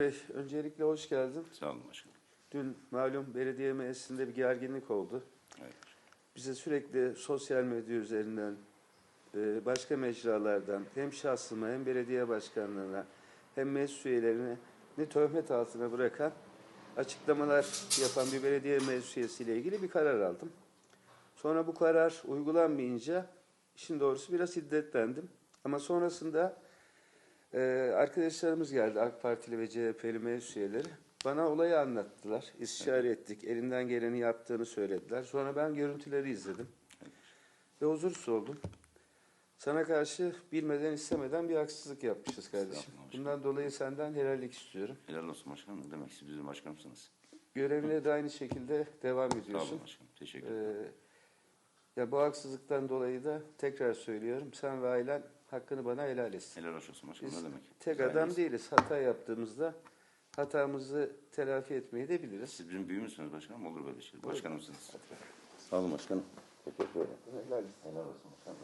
Bey, öncelikle hoş geldin. Sağ olun başkanım. Dün malum belediye meclisinde bir gerginlik oldu. Evet. Bize sürekli sosyal medya üzerinden, e, başka mecralardan hem şahsıma hem belediye başkanlığına hem meclis üyelerine ne töhmet altına bırakan açıklamalar yapan bir belediye meclis üyesiyle ilgili bir karar aldım. Sonra bu karar uygulanmayınca işin doğrusu biraz hiddetlendim. Ama sonrasında e, arkadaşlarımız geldi AK Partili ve CHP'li meclis üyeleri. Bana olayı anlattılar. İstişare ettik. Elinden geleni yaptığını söylediler. Sonra ben görüntüleri izledim. Ve huzursuz oldum. Sana karşı bilmeden istemeden bir haksızlık yapmışız kardeşim. Bundan dolayı senden helallik istiyorum. Helal olsun başkanım. Ne demek siz bizim başkanımsınız. Görevine de aynı şekilde devam ediyorsun. olun başkanım. Teşekkür ederim. Ee, ya bu haksızlıktan dolayı da tekrar söylüyorum. Sen ve ailen hakkını bana helal etsin. Helal olsun başkanım. Biz ne demek? tek Biz adam değiliz. Hata yaptığımızda hatamızı telafi etmeyi de biliriz. Siz bizim büyüğümüzsünüz başkanım. Olur böyle şey. Başkanımsınız. Sağ olun başkanım. Teşekkür ederim. Helal etsin. Helal olsun başkanım.